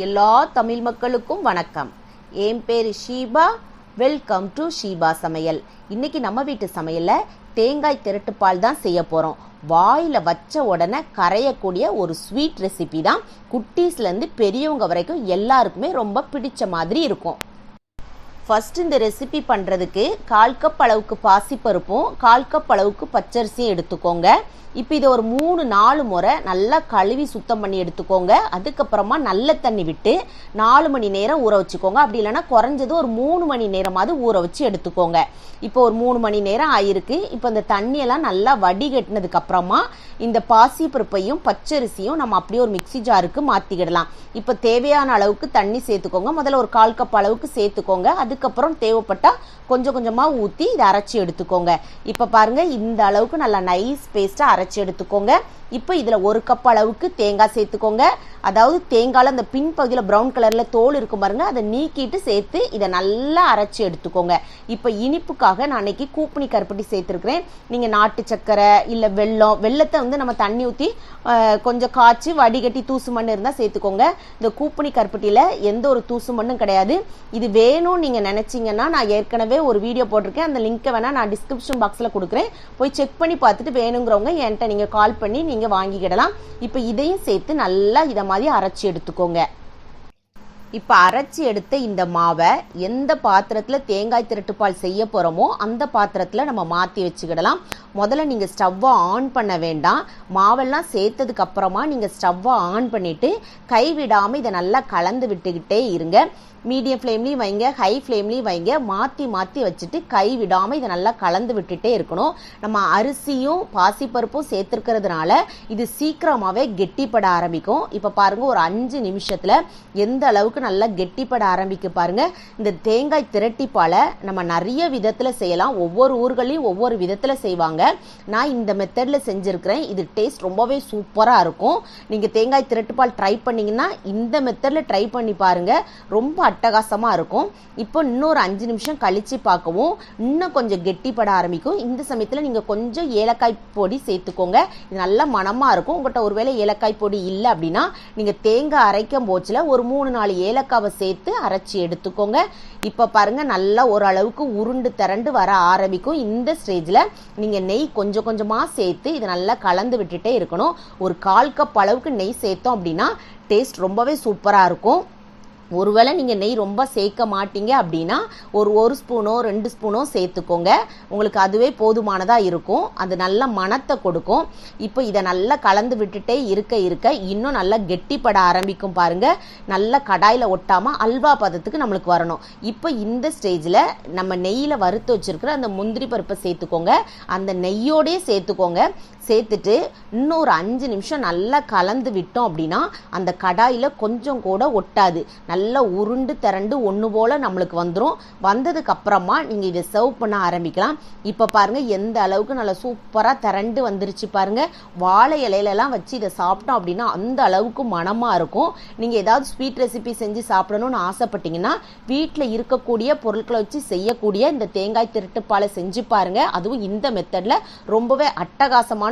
எல்லா தமிழ் மக்களுக்கும் வணக்கம். என் பேர் ஷீபா. வெல்கம் டு ஷீபா சமையல். இன்னைக்கு நம்ம வீட்டு சமையலில் தேங்காய் திரட்டுப்பால் தான் செய்ய போகிறோம் வாயில் வச்ச உடனே கரையக்கூடிய ஒரு ஸ்வீட் ரெசிபி தான் குட்டீஸ்லேருந்து பெரியவங்க வரைக்கும் எல்லாருக்குமே ரொம்ப பிடிச்ச மாதிரி இருக்கும். ஃபர்ஸ்ட் இந்த ரெசிபி பண்ணுறதுக்கு கால் கப் அளவுக்கு பாசிப்பருப்பும் கால் கப் அளவுக்கு பச்சரிசியும் எடுத்துக்கோங்க. இப்போ இதை ஒரு மூணு நாலு முறை நல்லா கழுவி சுத்தம் பண்ணி எடுத்துக்கோங்க. அதுக்கப்புறமா நல்ல தண்ணி விட்டு நாலு மணி நேரம் ஊற வச்சுக்கோங்க. அப்படி இல்லைன்னா குறைஞ்சது ஒரு மூணு மணி நேரமாவது ஊற வச்சு எடுத்துக்கோங்க. இப்போ ஒரு மூணு மணி நேரம் ஆயிருக்கு. இப்போ இந்த தண்ணியெல்லாம் நல்லா வடிகட்டினதுக்கு அப்புறமா இந்த பாசிப்பருப்பையும் பச்சரிசியும் நம்ம அப்படியே ஒரு மிக்சி ஜாருக்கு மாற்றிக்கிடலாம் இப்போ தேவையான அளவுக்கு தண்ணி சேர்த்துக்கோங்க. முதல்ல ஒரு கால் கப் அளவுக்கு சேர்த்துக்கோங்க. அதுக்கப்புறம் தேவைப்பட்டால் கொஞ்சம் கொஞ்சமாக ஊற்றி இதை அரைச்சி எடுத்துக்கோங்க. இப்போ பாருங்க இந்த அளவுக்கு நல்லா நைஸ் பேஸ்ட்டாக அரைச்சி எடுத்துக்கோங்க. இப்போ இதில் ஒரு கப் அளவுக்கு தேங்காய் சேர்த்துக்கோங்க. அதாவது தேங்காயில் அந்த பின் பகுதியில் ப்ரௌன் கலரில் தோல் இருக்கும் பாருங்கள் அதை நீக்கிட்டு சேர்த்து இதை நல்லா அரைச்சி எடுத்துக்கோங்க. இப்போ இனிப்புக்காக நான் அன்னைக்கு கூப்பணி கருப்பட்டி சேர்த்துருக்கிறேன். நீங்கள் நாட்டு சக்கரை இல்லை வெல்லம் வெள்ளத்தை வந்து நம்ம தண்ணி ஊற்றி கொஞ்சம் காய்ச்சி வடிகட்டி தூசு மண் இருந்தால் சேர்த்துக்கோங்க. இந்த கூப்பணி கருப்பட்டியில் எந்த ஒரு தூசு மண்ணும் கிடையாது. இது வேணும்னு நீங்கள் நினச்சிங்கன்னா நான் ஏற்கனவே ஒரு வீடியோ போட்டிருக்கேன். அந்த லிங்க்கை வேணால் நான் டிஸ்கிரிப்ஷன் பாக்ஸில் கொடுக்குறேன். போய் செக் பண்ணி பார்த்துட்டு வேணுங்கிறவங்க என்கிட்ட நீங்கள் கால் பண்ணி நீங்கள் வாங்கிக்கிடலாம். இப்போ இதையும் சேர்த்து நல்லா இதை மாதிரி அரைச்சி எடுத்துக்கோங்க. இப்போ அரைச்சி எடுத்த இந்த மாவை எந்த பாத்திரத்தில் தேங்காய் திரட்டுப்பால் செய்ய போகிறோமோ அந்த பாத்திரத்தில் நம்ம மாற்றி வச்சுக்கிடலாம். முதல்ல நீங்கள் ஸ்டவ்வை ஆன் பண்ண வேண்டாம். மாவெல்லாம் சேர்த்ததுக்கு அப்புறமா நீங்கள் ஸ்டவ்வை ஆன் பண்ணிவிட்டு கைவிடாமல் இதை நல்லா கலந்து விட்டுக்கிட்டே இருங்க. மீடியம் ஃப்ளேம்லேயும் வைங்க ஹை ஃப்ளேம்லேயும் வைங்க. மாற்றி மாற்றி வச்சுட்டு கை விடாமல் இதை நல்லா கலந்து விட்டுட்டே இருக்கணும். நம்ம அரிசியும் பாசிப்பருப்பும் சேர்த்துருக்கிறதுனால இது சீக்கிரமாகவே கெட்டிப்பட ஆரம்பிக்கும். இப்போ பாருங்கள் ஒரு அஞ்சு நிமிஷத்தில் எந்த அளவுக்கு நல்லா கெட்டிப்பட ஆரம்பிக்கு பாருங்கள் இந்த தேங்காய் திரட்டிப்பாலை நம்ம நிறைய விதத்தில் செய்யலாம். ஒவ்வொரு ஊர்களையும் ஒவ்வொரு விதத்தில் செய்வாங்க. நான் இந்த மெத்தடில் செஞ்சுருக்கிறேன். இது டேஸ்ட் ரொம்பவே சூப்பராக இருக்கும். நீங்கள் தேங்காய் திரட்டுப்பால் ட்ரை பண்ணிங்கன்னா இந்த மெத்தடில் ட்ரை பண்ணி பாருங்கள் ரொம்ப அட்டகாசமாக இருக்கும். இப்போ இன்னொரு அஞ்சு நிமிஷம் கழித்து பார்க்கவும். இன்னும் கொஞ்சம் கெட்டிப்பட ஆரம்பிக்கும். இந்த சமயத்தில் நீங்கள் கொஞ்சம் ஏலக்காய் பொடி சேர்த்துக்கோங்க. இது நல்ல மணமாக இருக்கும். உங்கள்கிட்ட ஒருவேளை ஏலக்காய் பொடி இல்லை அப்படின்னா நீங்கள் தேங்காய் அரைக்கும் போச்சில் ஒரு மூணு நாலு ஏலக்காவை சேர்த்து அரைச்சி எடுத்துக்கோங்க. இப்போ பாருங்கள் நல்லா ஓரளவுக்கு உருண்டு திரண்டு வர ஆரம்பிக்கும். இந்த ஸ்டேஜில் நீங்கள் நெய் கொஞ்சம் கொஞ்சமாக சேர்த்து இதை நல்லா கலந்து விட்டுட்டே இருக்கணும். ஒரு கால் கப் அளவுக்கு நெய் சேர்த்தோம் அப்படின்னா டேஸ்ட் ரொம்பவே சூப்பராக இருக்கும். ஒருவேளை நீங்கள் நெய் ரொம்ப சேர்க்க மாட்டீங்க அப்படின்னா ஒரு ஒரு ஸ்பூனோ ரெண்டு ஸ்பூனோ சேர்த்துக்கோங்க. உங்களுக்கு அதுவே போதுமானதாக இருக்கும். அது நல்ல மனத்தை கொடுக்கும். இப்போ இதை நல்லா கலந்து விட்டுட்டே இருக்க இருக்க இன்னும் நல்லா கெட்டிப்பட ஆரம்பிக்கும் பாருங்க. நல்லா கடாயில் ஒட்டாமல் அல்வா பதத்துக்கு நம்மளுக்கு வரணும். இப்போ இந்த ஸ்டேஜில் நம்ம நெய்யில் வறுத்து வச்சுருக்கிற அந்த முந்திரி பருப்பை சேர்த்துக்கோங்க. அந்த நெய்யோடே சேர்த்துக்கோங்க. சேர்த்துட்டு இன்னும் ஒரு அஞ்சு நிமிஷம் நல்லா கலந்து விட்டோம் அப்படின்னா அந்த கடாயில் கொஞ்சம் கூட ஒட்டாது. நல்லா உருண்டு திரண்டு ஒன்று போல் நம்மளுக்கு வந்துடும் வந்ததுக்கு அப்புறமா நீங்கள் இதை சர்வ் பண்ண ஆரம்பிக்கலாம். இப்போ பாருங்கள் எந்த அளவுக்கு நல்லா சூப்பராக திரண்டு வந்துருச்சு பாருங்கள் வாழை இலையிலலாம் வச்சு இதை சாப்பிட்டோம் அப்படின்னா அந்த அளவுக்கு மனமாக இருக்கும். நீங்கள் ஏதாவது ஸ்வீட் ரெசிபி செஞ்சு சாப்பிடணும்னு ஆசைப்பட்டீங்கன்னா வீட்டில் இருக்கக்கூடிய பொருட்களை வச்சு செய்யக்கூடிய இந்த தேங்காய் திருட்டுப்பாலை செஞ்சு பாருங்கள் அதுவும் இந்த மெத்தடில் ரொம்பவே அட்டகாசமான